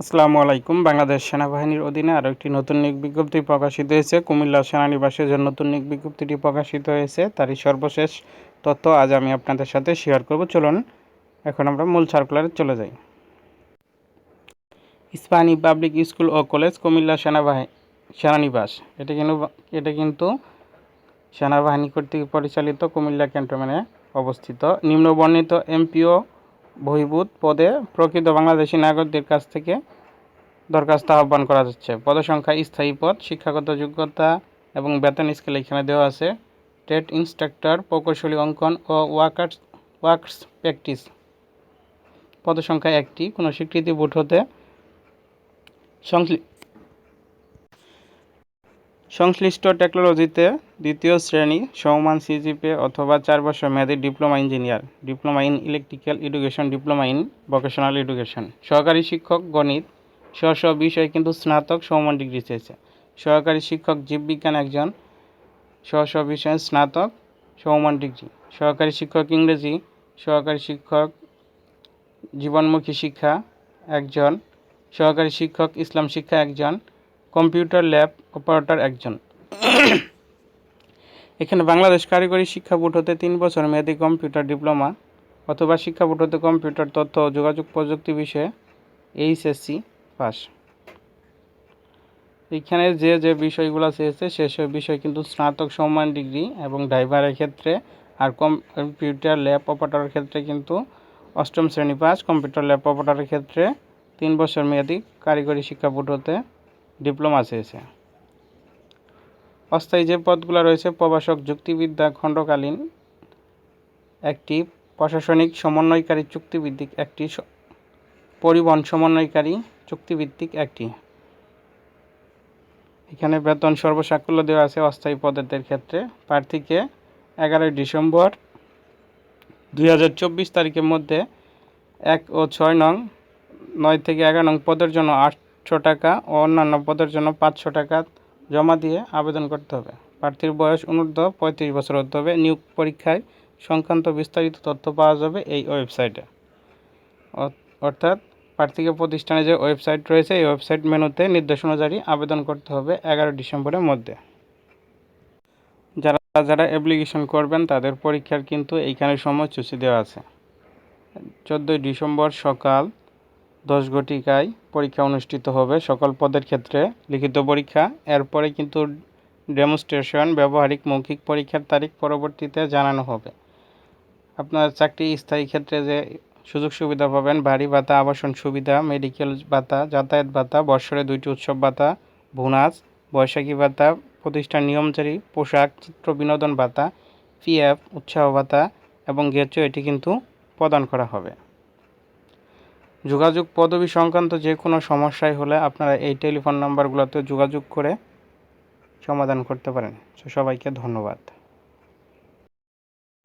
আসসালামু আলাইকুম। বাংলাদেশ সেনাবাহিনীর অধীনে আরও একটি নতুন নিয়োগ বিজ্ঞপ্তি প্রকাশিত হয়েছে। কুমিল্লা সেনানিবাসের যে নতুন নিয়োগ বিজ্ঞপ্তিটি প্রকাশিত হয়েছে। তারই সর্বশেষ তথ্য আজ আমি আপনাদের সাথে শেয়ার করব। চলুন, এখন আমরা মূল সার্কুলারে চলে যাই। ইস্পাহানি পাবলিক স্কুল ও কলেজ, কুমিল্লা সেনাবাহিনী সেনানিবাস। এটা কিন্তু এটা কিন্তু সেনাবাহিনী কর্তৃক পরিচালিত কুমিল্লা ক্যান্টনমেন্টে অবস্থিত। নিম্নবর্ণিত এমপিও বহির্ভূত পদে প্রকৃত বাংলাদেশি নাগরিকদের কাছ থেকে দরখাস্ত আহ্বান করা যাচ্ছে। পদসংখ্যা, স্থায়ী পদ, শিক্ষাগত যোগ্যতা এবং বেতন স্কেল এখানে দেওয়া আছে। ট্রেড ইন্সট্রাক্টর, প্রকৌশলী অঙ্কন ও ওয়ার্কার্স ওয়ার্কস প্র্যাকটিস। পদসংখ্যা একটি, কোনো স্বীকৃতি বোর্ড হতে সংশ্লি- সংশ্লিষ্ট টেকনোলজিতে দ্বিতীয় শ্রেণি সমমান সিজিপি অথবা চার বছর মেয়াদী diploma engineer, diploma in electrical education, diploma in vocational education. সহকারী শিক্ষক গণিত স্ব স্ব বিষয়ে কিন্তু স্নাতক সমমান ডিগ্রি চেয়েছে। সহকারী শিক্ষক জীববিজ্ঞান একজন স্ব স্ব বিষয়ে স্নাতক সমমান ডিগ্রি। সহকারী শিক্ষক ইংরেজি, সহকারী শিক্ষক জীবনমুখী শিক্ষা একজন, সহকারী শিক্ষক ইসলাম শিক্ষা একজন কম্পিউটার ল্যাব অপারেটর একজন। এখানে বাংলাদেশ কারিগরি শিক্ষা বোর্ড হতে তিন বছর মেয়াদী কম্পিউটার ডিপ্লোমা অথবা শিক্ষা বোর্ড হতে কম্পিউটার তথ্য ও যোগাযোগ প্রযুক্তি বিষয়ে এইচএসসি পাস। এখানে যে যে বিষয়গুলো চেয়েছে সেসব বিষয় কিন্তু স্নাতক সম্মান ডিগ্রি এবং ড্রাইভারের ক্ষেত্রে আর কম্পিউটার ল্যাব অপারেটরের ক্ষেত্রে কিন্তু অষ্টম শ্রেণি পাস। কম্পিউটার ল্যাব অপারেটরের ক্ষেত্রে তিন বছর মেয়াদী কারিগরি শিক্ষা বোর্ড হতে ডিপ্লোমা চেয়েছে। অস্থায়ী যে পদগুলো রয়েছে, প্রভাষক, যুক্তিবিদ্যা, খণ্ডকালীন একটি প্রশাসনিক সমন্বয়কারী চুক্তিভিত্তিক একটি পরিবহন সমন্বয়কারী চুক্তিভিত্তিক একটি। এখানে বেতন সর্বসাকুল্য দেওয়া আছে অস্থায়ী পদের ক্ষেত্রে। প্রার্থীকে এগারোই ডিসেম্বর দুই হাজার চব্বিশ তারিখের মধ্যে এক ও ছয় নং, নয় থেকে এগারো নং পদের জন্য আটশো টাকা ও অন্যান্য পদের জন্য পাঁচশো টাকা জমা দিয়ে আবেদন করতে হবে। প্রার্থীর বয়স অনূর্ধ্ব পঁয়ত্রিশ বছর হতে হবে। নিয়োগ পরীক্ষায় সংক্রান্ত বিস্তারিত তথ্য পাওয়া যাবে এই ওয়েবসাইটে। অর্থাৎ প্রার্থীকে প্রতিষ্ঠানে যে ওয়েবসাইট রয়েছে, এই ওয়েবসাইট মেনুতে নির্দেশ অনুযায়ী আবেদন করতে হবে এগারো ডিসেম্বরের মধ্যে। যারা যারা অ্যাপ্লিকেশন করবেন, তাদের পরীক্ষার কিন্তু এইখানে সময়সূচি দেওয়া আছে। চোদ্দোই ডিসেম্বর সকাল দশ ঘটিকায় পরীক্ষা অনুষ্ঠিত হবে সকল পদের ক্ষেত্রে লিখিত পরীক্ষা। এরপরে কিন্তু ডেমনস্ট্রেশন ব্যবহারিক, মৌখিক পরীক্ষার তারিখ পরবর্তীতে জানানো হবে। আপনার চাকরি স্থায়ী ক্ষেত্রে যে সুযোগ সুবিধা পাবেন, বাড়ি ভাতা, আবাসন সুবিধা মেডিকেল ভাতা, যাতায়াত ভাতা, বৎসরে দুইটি উৎসব ভাতা, বোনাস, বৈশাখী ভাতা, প্রতিষ্ঠান নিয়মচারী, পোশাক, চিত্র বিনোদন ভাতা পিএফ উৎসাহ ভাতা এবং গেচো এটি কিন্তু প্রদান করা হবে। যোগাযোগ পদবি সংক্রান্ত যে কোনো সমস্যাই হলে আপনারা এই টেলিফোন নাম্বারগুলোতে যোগাযোগ করে সমাধান করতে পারেন। সবাইকে ধন্যবাদ।